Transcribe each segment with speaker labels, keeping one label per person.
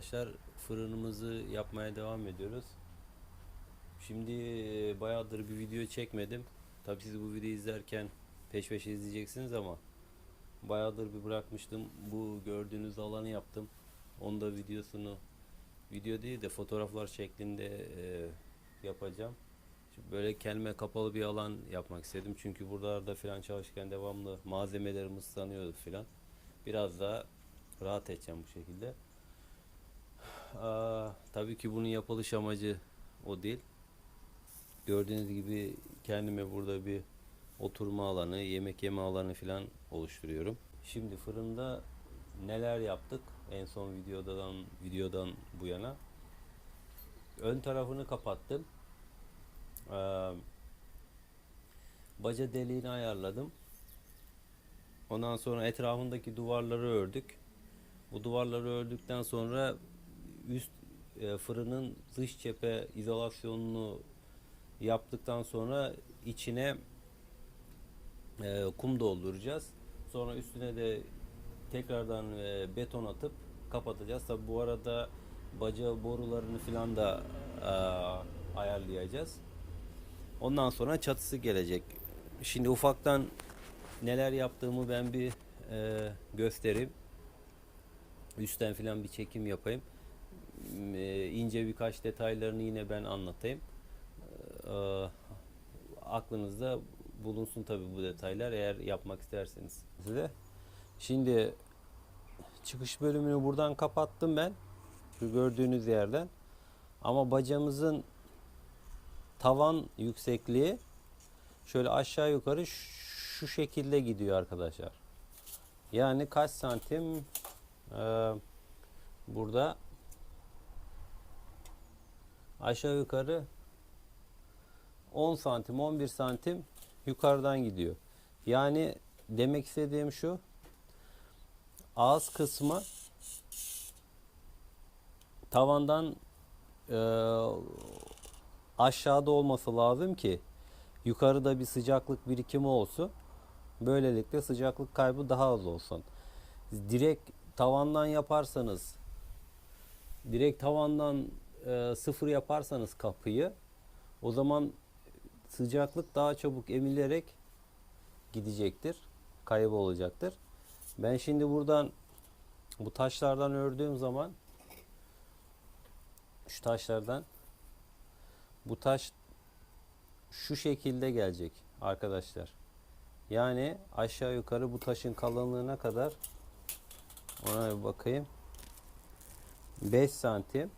Speaker 1: Arkadaşlar fırınımızı yapmaya devam ediyoruz. Şimdi bayağıdır bir video çekmedim. Tabii siz bu videoyu izlerken peş peşe izleyeceksiniz ama bayağıdır bir bırakmıştım. Bu gördüğünüz alanı yaptım. Onu da videosunu video değil de fotoğraflar şeklinde e, yapacağım. Şimdi böyle kendime kapalı bir alan yapmak istedim. Çünkü buralarda filan çalışırken devamlı malzemelerim ıslanıyordu filan. Biraz daha rahat edeceğim bu şekilde. Tabii ki bunun yapılış amacı o değil. Gördüğünüz gibi kendime burada bir oturma alanı, yemek yeme alanı falan oluşturuyorum. Şimdi fırında neler yaptık en son videodan videodan bu yana. Ön tarafını kapattım. Ee, baca deliğini ayarladım. Ondan sonra etrafındaki duvarları ördük. Bu duvarları ördükten sonra üst e, fırının dış cephe izolasyonunu yaptıktan sonra içine e, kum dolduracağız. Sonra üstüne de tekrardan e, beton atıp kapatacağız. Tabi bu arada baca borularını filan da e, ayarlayacağız. Ondan sonra çatısı gelecek. Şimdi ufaktan neler yaptığımı ben bir e, göstereyim. Üstten filan bir çekim yapayım. E, ince birkaç detaylarını yine ben anlatayım. E, aklınızda bulunsun tabi bu detaylar eğer yapmak isterseniz. Size. Şimdi çıkış bölümünü buradan kapattım ben. Şu gördüğünüz yerden. Ama bacamızın tavan yüksekliği şöyle aşağı yukarı şu şekilde gidiyor arkadaşlar. Yani kaç santim ee, burada aşağı yukarı 10 santim 11 santim yukarıdan gidiyor. Yani demek istediğim şu ağız kısmı tavandan e, aşağıda olması lazım ki yukarıda bir sıcaklık birikimi olsun. Böylelikle sıcaklık kaybı daha az olsun. Direkt tavandan yaparsanız direkt tavandan e, sıfır yaparsanız kapıyı o zaman sıcaklık daha çabuk emilerek gidecektir. Kaybı olacaktır. Ben şimdi buradan bu taşlardan ördüğüm zaman şu taşlardan bu taş şu şekilde gelecek arkadaşlar. Yani aşağı yukarı bu taşın kalınlığına kadar ona bir bakayım. 5 santim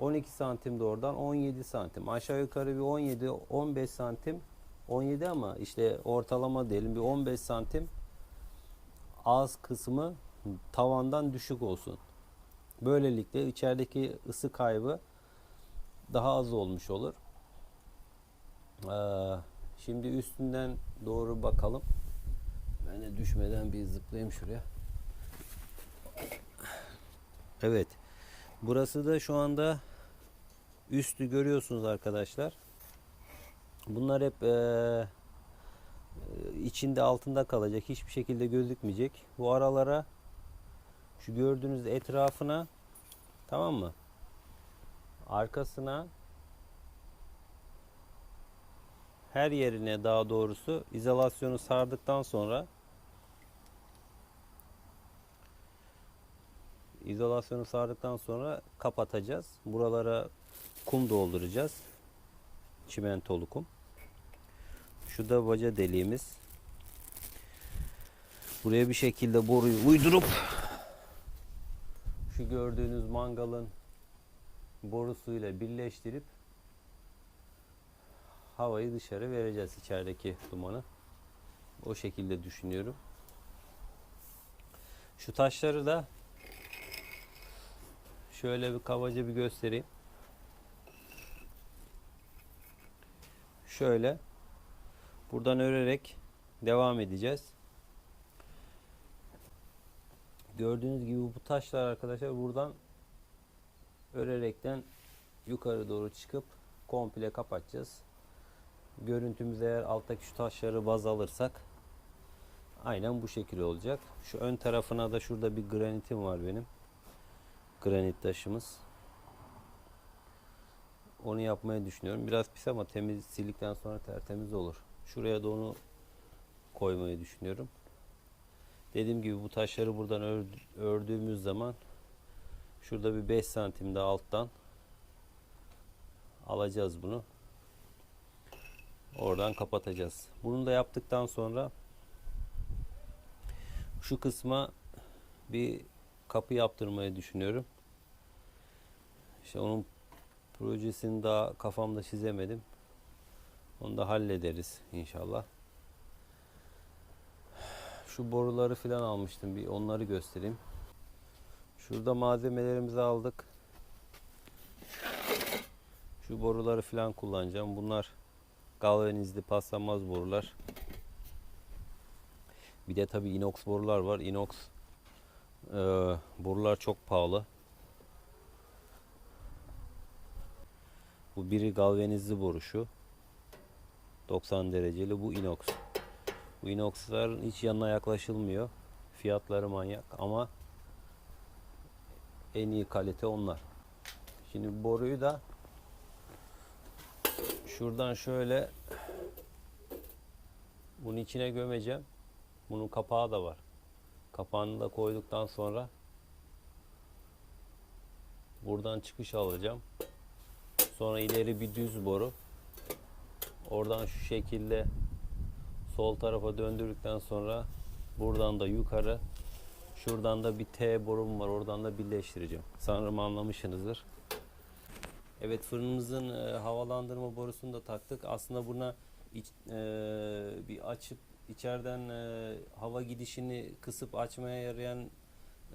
Speaker 1: 12 santim de oradan 17 santim. Aşağı yukarı bir 17 15 santim 17 ama işte ortalama diyelim bir 15 santim ağız kısmı tavandan düşük olsun. Böylelikle içerideki ısı kaybı daha az olmuş olur. Ee, şimdi üstünden doğru bakalım. Ben de düşmeden bir zıplayayım şuraya. Evet. Burası da şu anda üstü görüyorsunuz arkadaşlar. Bunlar hep ee, içinde altında kalacak. Hiçbir şekilde gözükmeyecek. Bu aralara şu gördüğünüz etrafına tamam mı? Arkasına her yerine daha doğrusu izolasyonu sardıktan sonra izolasyonu sardıktan sonra kapatacağız. Buralara kum dolduracağız. Çimentolu kum. Şu da baca deliğimiz. Buraya bir şekilde boruyu uydurup şu gördüğünüz mangalın borusuyla birleştirip havayı dışarı vereceğiz içerideki dumanı. O şekilde düşünüyorum. Şu taşları da şöyle bir kabaca bir göstereyim. Şöyle buradan örerek devam edeceğiz. Gördüğünüz gibi bu taşlar arkadaşlar buradan örerekten yukarı doğru çıkıp komple kapatacağız. Görüntümüz eğer alttaki şu taşları baz alırsak aynen bu şekilde olacak. Şu ön tarafına da şurada bir granitim var benim. Granit taşımız. Onu yapmayı düşünüyorum. Biraz pis ama temiz sildikten sonra tertemiz olur. Şuraya da onu koymayı düşünüyorum. Dediğim gibi bu taşları buradan ör- ördüğümüz zaman şurada bir 5 santim de alttan alacağız bunu. Oradan kapatacağız. Bunu da yaptıktan sonra şu kısma bir kapı yaptırmayı düşünüyorum. İşte onun projesini daha kafamda çizemedim. Onu da hallederiz inşallah. Şu boruları falan almıştım. Bir onları göstereyim. Şurada malzemelerimizi aldık. Şu boruları falan kullanacağım. Bunlar galvanizli paslanmaz borular. Bir de tabii inox borular var. Inox e, borular çok pahalı. Bu biri galvanizli boru şu. 90 dereceli bu inox. Bu inoxlar hiç yanına yaklaşılmıyor. Fiyatları manyak ama en iyi kalite onlar. Şimdi boruyu da şuradan şöyle bunun içine gömeceğim. Bunun kapağı da var. Kapağını da koyduktan sonra buradan çıkış alacağım. Sonra ileri bir düz boru. Oradan şu şekilde sol tarafa döndürdükten sonra buradan da yukarı şuradan da bir T borum var. Oradan da birleştireceğim. Sanırım anlamışsınızdır. Evet fırınımızın e, havalandırma borusunu da taktık. Aslında buna iç, e, bir açıp içeriden e, hava gidişini kısıp açmaya yarayan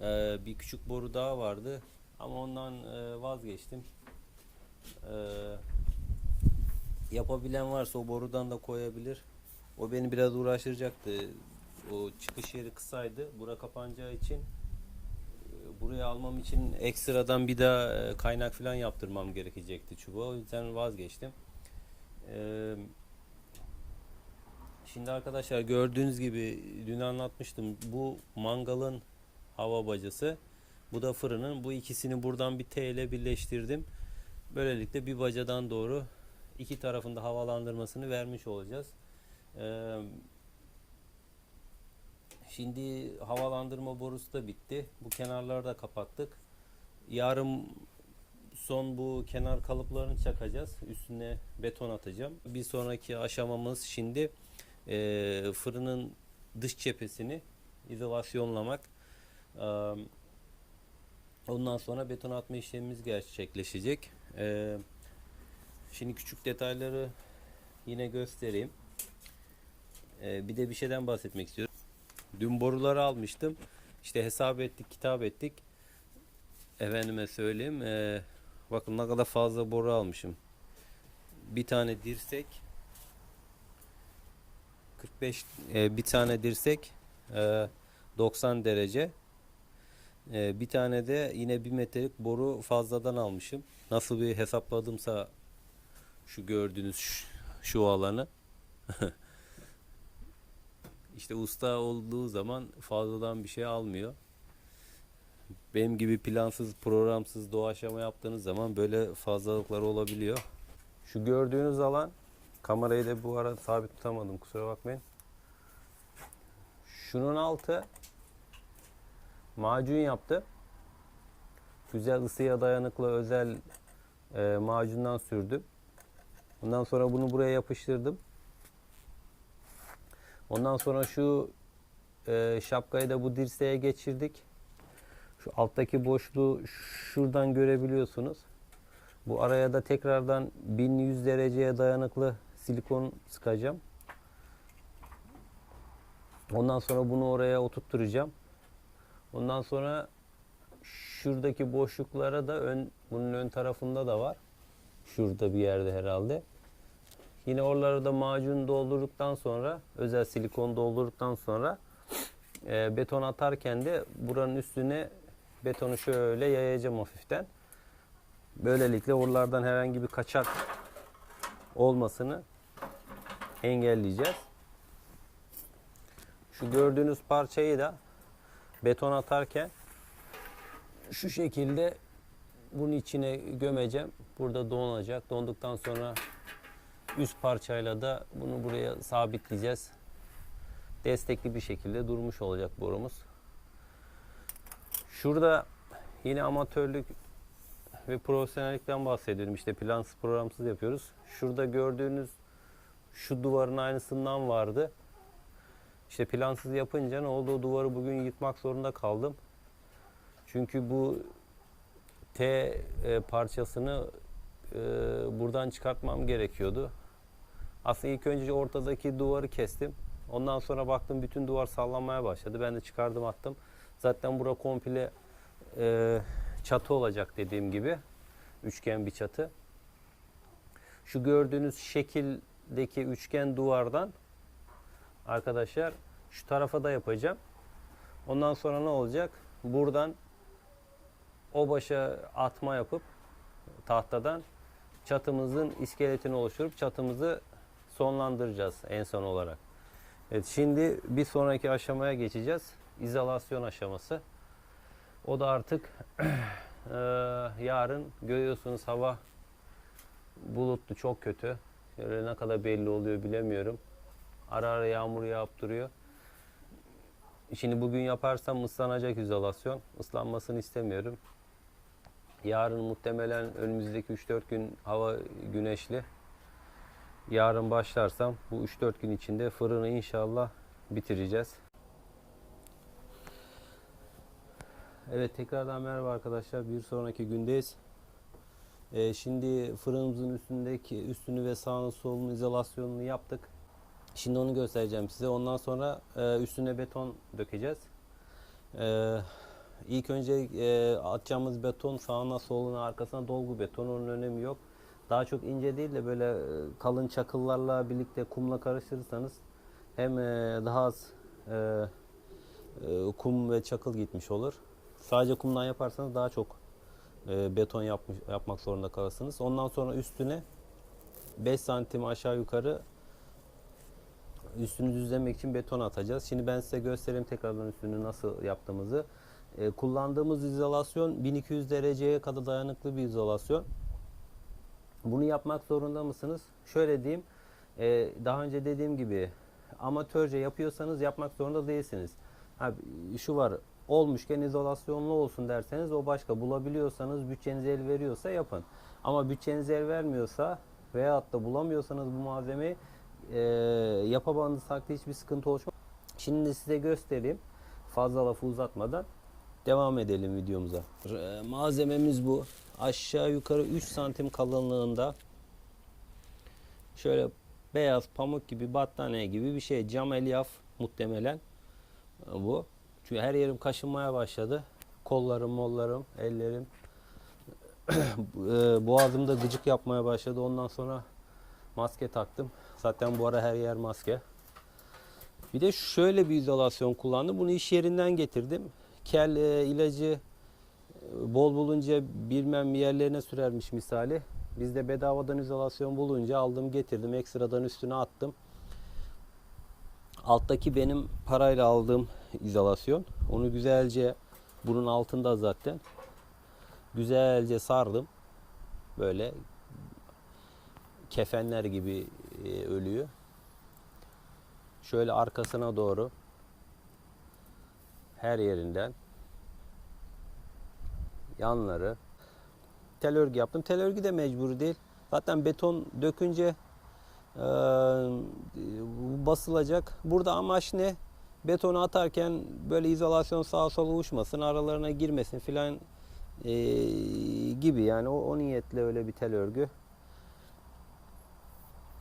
Speaker 1: e, bir küçük boru daha vardı. Ama ondan e, vazgeçtim. E, yapabilen varsa o borudan da koyabilir. O beni biraz uğraştıracaktı. O çıkış yeri kısaydı. Bura kapanacağı için e, buraya almam için ekstradan bir daha e, kaynak falan yaptırmam gerekecekti çubuğa. O yüzden vazgeçtim. Eee Şimdi arkadaşlar gördüğünüz gibi dün anlatmıştım. Bu mangalın hava bacası. Bu da fırının. Bu ikisini buradan bir T ile birleştirdim. Böylelikle bir bacadan doğru iki tarafında havalandırmasını vermiş olacağız. Ee, şimdi havalandırma borusu da bitti. Bu kenarları da kapattık. Yarın son bu kenar kalıplarını çakacağız. Üstüne beton atacağım. Bir sonraki aşamamız şimdi e, fırının dış cephesini izolasyonlamak. E, ondan sonra beton atma işlemimiz gerçekleşecek. E, şimdi küçük detayları yine göstereyim. E, bir de bir şeyden bahsetmek istiyorum. Dün boruları almıştım. İşte hesap ettik, kitap ettik. Efendime söyleyeyim. E, bakın ne kadar fazla boru almışım. Bir tane dirsek 45 e, bir tane dirsek e, 90 derece e, bir tane de yine bir metrelik boru fazladan almışım. Nasıl bir hesapladımsa şu gördüğünüz şu, şu alanı işte usta olduğu zaman fazladan bir şey almıyor. Benim gibi plansız, programsız doğaçlama yaptığınız zaman böyle fazlalıklar olabiliyor. Şu gördüğünüz alan Kamerayı da bu ara sabit tutamadım kusura bakmayın. Şunun altı macun yaptı. Güzel ısıya dayanıklı özel e, macundan sürdüm. Ondan sonra bunu buraya yapıştırdım. Ondan sonra şu e, şapkayı da bu dirseğe geçirdik. Şu alttaki boşluğu şuradan görebiliyorsunuz. Bu araya da tekrardan 1100 dereceye dayanıklı silikon sıkacağım. Ondan sonra bunu oraya oturtturacağım. Ondan sonra şuradaki boşluklara da ön bunun ön tarafında da var. Şurada bir yerde herhalde. Yine oraları da macun doldurduktan sonra özel silikon doldurduktan sonra e, beton atarken de buranın üstüne betonu şöyle yayacağım hafiften. Böylelikle oralardan herhangi bir kaçak olmasını engelleyeceğiz. Şu gördüğünüz parçayı da beton atarken şu şekilde bunun içine gömeceğim. Burada donacak. Donduktan sonra üst parçayla da bunu buraya sabitleyeceğiz. Destekli bir şekilde durmuş olacak borumuz. Şurada yine amatörlük ve profesyonellikten bahsediyorum. İşte plansız programsız yapıyoruz. Şurada gördüğünüz şu duvarın aynısından vardı. İşte plansız yapınca ne oldu? O duvarı bugün yıkmak zorunda kaldım. Çünkü bu T e, parçasını e, buradan çıkartmam gerekiyordu. Aslında ilk önce ortadaki duvarı kestim. Ondan sonra baktım bütün duvar sallanmaya başladı. Ben de çıkardım attım. Zaten bura komple e, çatı olacak dediğim gibi. Üçgen bir çatı. Şu gördüğünüz şekildeki üçgen duvardan arkadaşlar şu tarafa da yapacağım. Ondan sonra ne olacak? Buradan o başa atma yapıp tahtadan çatımızın iskeletini oluşturup çatımızı sonlandıracağız en son olarak. Evet şimdi bir sonraki aşamaya geçeceğiz. İzolasyon aşaması. O da artık yarın görüyorsunuz hava bulutlu çok kötü. Şöyle ne kadar belli oluyor bilemiyorum. Ara ara yağmur yağıp duruyor. Şimdi bugün yaparsam ıslanacak izolasyon. Islanmasını istemiyorum. Yarın muhtemelen önümüzdeki 3-4 gün hava güneşli. Yarın başlarsam bu 3-4 gün içinde fırını inşallah bitireceğiz. Evet tekrardan merhaba arkadaşlar. Bir sonraki gündeyiz. Ee, şimdi fırınımızın üstündeki üstünü ve sağını solunu izolasyonunu yaptık. Şimdi onu göstereceğim size. Ondan sonra e, üstüne beton dökeceğiz. Ee, ilk önce e, atacağımız beton sağına soluna arkasına dolgu beton. Onun önemi yok. Daha çok ince değil de böyle e, kalın çakıllarla birlikte kumla karıştırırsanız hem e, daha az e, e, kum ve çakıl gitmiş olur. Sadece kumdan yaparsanız daha çok e, beton yapmış, yapmak zorunda kalırsınız. Ondan sonra üstüne 5 santim aşağı yukarı üstünü düzlemek için beton atacağız. Şimdi ben size göstereyim tekrardan üstünü nasıl yaptığımızı. E, kullandığımız izolasyon 1200 dereceye kadar dayanıklı bir izolasyon. Bunu yapmak zorunda mısınız? Şöyle diyeyim. e, daha önce dediğim gibi amatörce yapıyorsanız yapmak zorunda değilsiniz. Ha, şu var olmuşken izolasyonlu olsun derseniz o başka. Bulabiliyorsanız bütçeniz el veriyorsa yapın. Ama bütçeniz el vermiyorsa veyahut da bulamıyorsanız bu malzemeyi e, yapamadığınız takdirde hiçbir sıkıntı oluşmaz. Şimdi size göstereyim. Fazla lafı uzatmadan devam edelim videomuza. E, malzememiz bu. Aşağı yukarı 3 santim kalınlığında şöyle beyaz pamuk gibi battaniye gibi bir şey. Cam elyaf muhtemelen bu. Çünkü her yerim kaşınmaya başladı. Kollarım, mollarım, ellerim. e, Boğazımda gıcık yapmaya başladı. Ondan sonra maske taktım. Zaten bu ara her yer maske. Bir de şöyle bir izolasyon kullandım. Bunu iş yerinden getirdim. Kel e, ilacı e, bol bulunca bilmem yerlerine sürermiş misali. Biz de bedavadan izolasyon bulunca aldım getirdim. Ekstradan üstüne attım. Alttaki benim parayla aldığım izolasyon. Onu güzelce bunun altında zaten. Güzelce sardım. Böyle kefenler gibi e, ölüyor. Şöyle arkasına doğru her yerinden yanları tel örgü yaptım. Tel örgü de mecbur değil. Zaten beton dökünce e, basılacak. Burada amaç ne? Betonu atarken böyle izolasyon sağa sola uçmasın, aralarına girmesin filan e, gibi yani o, o niyetle öyle bir tel örgü.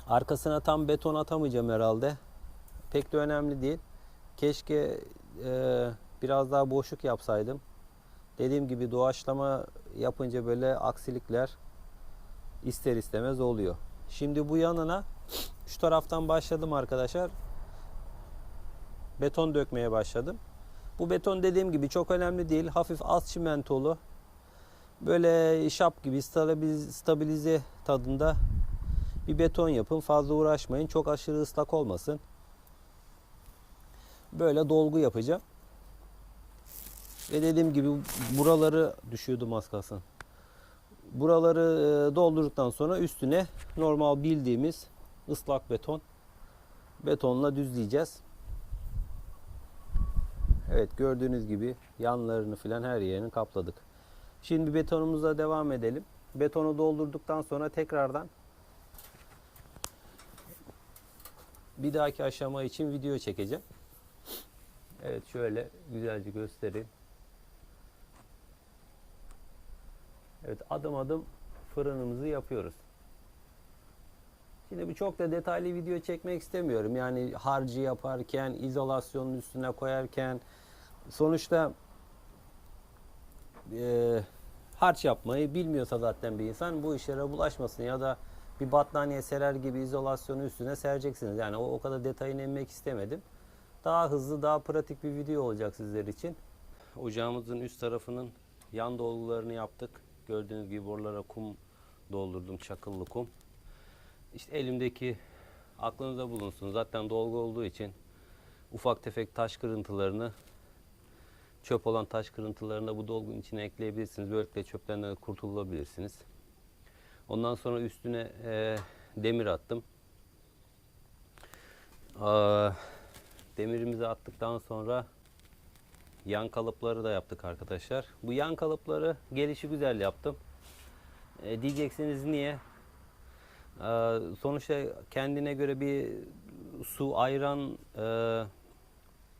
Speaker 1: Arkasına tam beton atamayacağım herhalde. Pek de önemli değil. Keşke e, biraz daha boşluk yapsaydım. Dediğim gibi doğaçlama yapınca böyle aksilikler ister istemez oluyor. Şimdi bu yanına şu taraftan başladım arkadaşlar. Beton dökmeye başladım. Bu beton dediğim gibi çok önemli değil. Hafif az çimentolu. Böyle şap gibi stabilize, tadında bir beton yapın. Fazla uğraşmayın. Çok aşırı ıslak olmasın. Böyle dolgu yapacağım. Ve dediğim gibi buraları düşüyordum az kalsın. Buraları e, doldurduktan sonra üstüne normal bildiğimiz ıslak beton betonla düzleyeceğiz. Evet gördüğünüz gibi yanlarını filan her yerini kapladık. Şimdi betonumuza devam edelim. Betonu doldurduktan sonra tekrardan bir dahaki aşama için video çekeceğim. Evet şöyle güzelce göstereyim. Evet adım adım fırınımızı yapıyoruz. Şimdi bu çok da detaylı video çekmek istemiyorum. Yani harcı yaparken, izolasyonun üstüne koyarken sonuçta e, harç yapmayı bilmiyorsa zaten bir insan bu işlere bulaşmasın ya da bir battaniye serer gibi izolasyonu üstüne sereceksiniz. Yani o, o kadar detayına inmek istemedim. Daha hızlı, daha pratik bir video olacak sizler için. Ocağımızın üst tarafının yan dolgularını yaptık. Gördüğünüz gibi borulara kum doldurdum, çakıllı kum. İşte elimdeki aklınızda bulunsun. Zaten dolgu olduğu için ufak tefek taş kırıntılarını çöp olan taş kırıntılarını da bu dolgunun içine ekleyebilirsiniz. Böylelikle çöpten kurtulabilirsiniz. Ondan sonra üstüne e, demir attım. Aa, demirimizi attıktan sonra yan kalıpları da yaptık arkadaşlar. Bu yan kalıpları gelişi güzel yaptım. E, diyeceksiniz niye? Ee, sonuçta kendine göre bir su, ayran, e,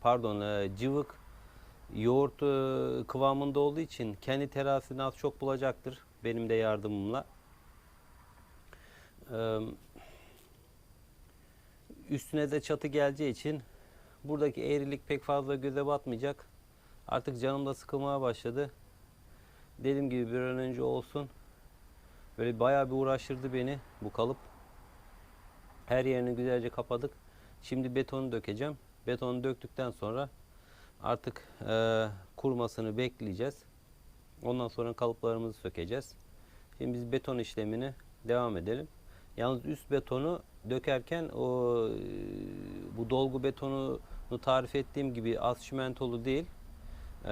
Speaker 1: pardon e, cıvık, yoğurt e, kıvamında olduğu için kendi terasini az çok bulacaktır benim de yardımımla. Ee, üstüne de çatı geleceği için buradaki eğrilik pek fazla göze batmayacak. Artık canım da sıkılmaya başladı. Dediğim gibi bir an önce olsun. Böyle bayağı bir uğraştırdı beni bu kalıp. Her yerini güzelce kapadık. Şimdi betonu dökeceğim. Betonu döktükten sonra artık e, kurumasını bekleyeceğiz. Ondan sonra kalıplarımızı sökeceğiz. Şimdi biz beton işlemini devam edelim. Yalnız üst betonu dökerken o bu dolgu betonunu tarif ettiğim gibi az çimentolu değil. E,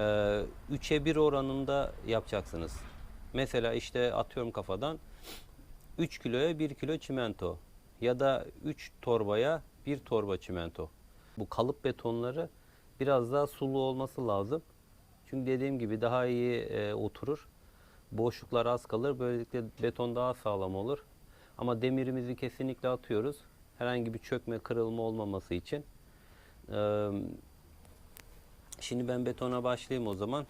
Speaker 1: 3'e 1 oranında yapacaksınız. Mesela işte atıyorum kafadan 3 kiloya 1 kilo çimento ya da 3 torbaya 1 torba çimento. Bu kalıp betonları biraz daha sulu olması lazım. Çünkü dediğim gibi daha iyi e, oturur. Boşluklar az kalır. Böylelikle beton daha sağlam olur. Ama demirimizi kesinlikle atıyoruz. Herhangi bir çökme, kırılma olmaması için. Ee, şimdi ben betona başlayayım o zaman.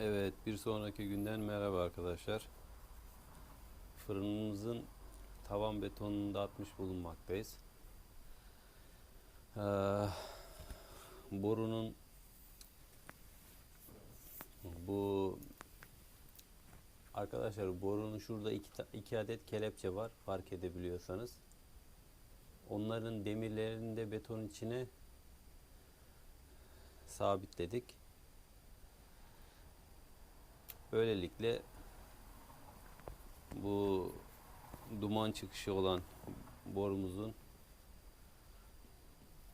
Speaker 1: Evet, bir sonraki günden merhaba arkadaşlar. Fırınımızın tavan betonunu da atmış bulunmaktayız. Ee, borunun bu arkadaşlar borunun şurada iki, iki adet kelepçe var fark edebiliyorsanız. Onların demirlerini de beton içine sabitledik. Böylelikle bu duman çıkışı olan borumuzun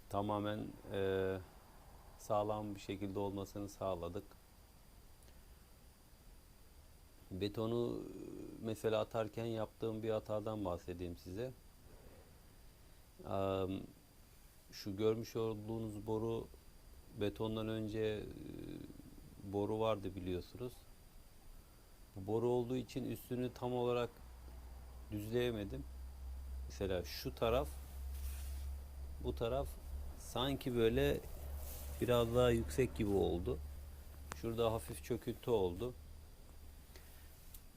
Speaker 1: tamamen eee, sağlam bir şekilde olmasını sağladık. Betonu mesela atarken yaptığım bir hatadan bahsedeyim size. Şu görmüş olduğunuz boru betondan önce e, boru vardı biliyorsunuz. Bu boru olduğu için üstünü tam olarak düzleyemedim. Mesela şu taraf bu taraf sanki böyle biraz daha yüksek gibi oldu. Şurada hafif çöküntü oldu.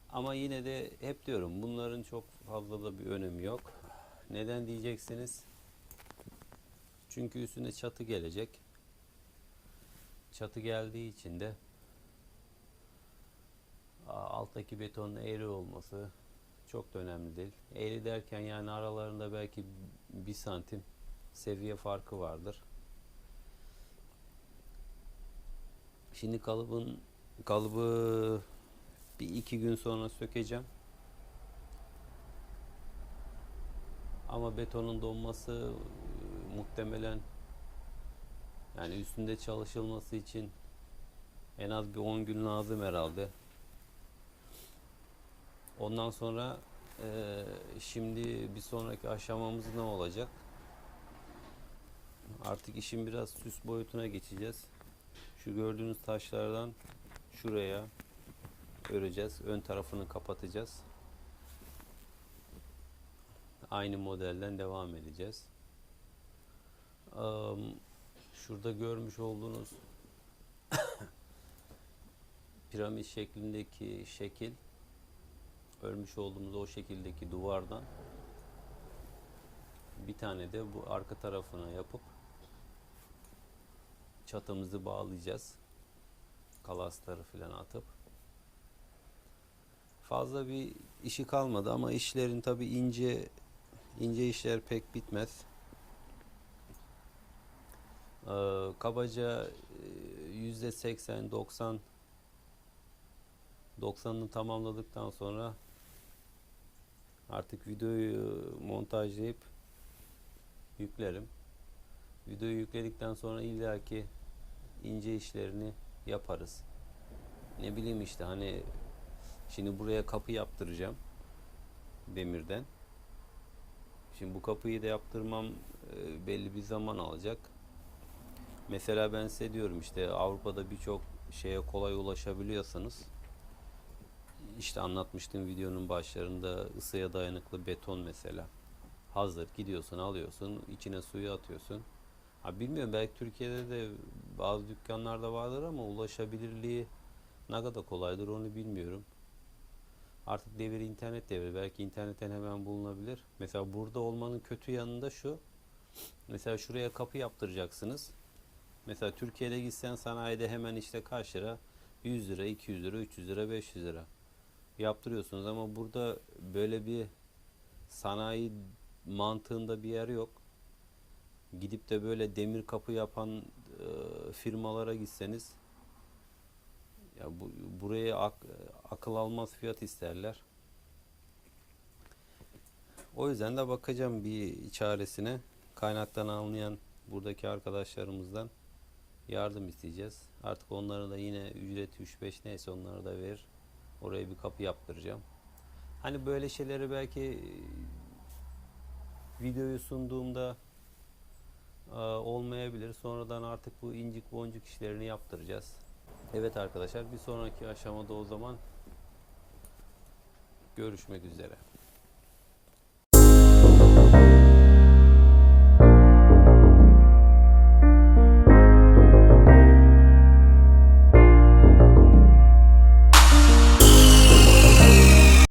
Speaker 1: Ama yine de hep diyorum bunların çok fazla da bir önemi yok. Neden diyeceksiniz? Çünkü üstüne çatı gelecek. Çatı geldiği için de alttaki betonun eğri olması çok da önemli değil. Eğri derken yani aralarında belki bir santim seviye farkı vardır. Şimdi kalıbın kalıbı bir iki gün sonra sökeceğim. Ama betonun donması e, muhtemelen yani üstünde çalışılması için En az bir 10 gün lazım herhalde. Ondan sonra eee, şimdi bir sonraki aşamamız ne olacak? Artık işin biraz süs boyutuna geçeceğiz. Şu gördüğünüz taşlardan şuraya öreceğiz. Ön tarafını kapatacağız. Aynı modelden devam edeceğiz. Şurada görmüş olduğunuz piramit şeklindeki şekil örmüş olduğumuz o şekildeki duvardan bir tane de bu arka tarafına yapıp çatımızı bağlayacağız. Kalasları falan atıp. Fazla bir işi kalmadı ama işlerin tabi ince ince işler pek bitmez. Ee, kabaca e, yüzde 80 90 90'ını tamamladıktan sonra artık videoyu montajlayıp yüklerim. Videoyu yükledikten sonra illaki ince işlerini yaparız. Ne bileyim işte hani şimdi buraya kapı yaptıracağım demirden. Şimdi bu kapıyı da yaptırmam e, belli bir zaman alacak. Mesela ben size diyorum işte Avrupa'da birçok şeye kolay ulaşabiliyorsanız işte anlatmıştım videonun başlarında ısıya dayanıklı beton mesela. Hazır gidiyorsun alıyorsun içine suyu atıyorsun. Ha bilmiyorum belki Türkiye'de de bazı dükkanlarda vardır ama ulaşabilirliği ne kadar kolaydır onu bilmiyorum. Artık devir internet devri. Belki internetten hemen bulunabilir. Mesela burada olmanın kötü yanında şu. Mesela şuraya kapı yaptıracaksınız. Mesela Türkiye'de gitsen sanayide hemen işte kaç lira? 100 lira, 200 lira, 300 lira, 500 lira yaptırıyorsunuz ama burada böyle bir sanayi mantığında bir yer yok. Gidip de böyle demir kapı yapan e, firmalara gitseniz ya bu buraya ak- akıl almaz fiyat isterler. O yüzden de bakacağım bir çaresine. Kaynaktan anlayan buradaki arkadaşlarımızdan yardım isteyeceğiz. Artık onlara da yine ücreti 3-5 neyse onları da verir. Oraya bir kapı yaptıracağım. Hani böyle şeyleri belki e, videoyu sunduğumda e, olmayabilir. Sonradan artık bu incik boncuk işlerini yaptıracağız. Evet arkadaşlar bir sonraki aşamada o zaman görüşmek üzere.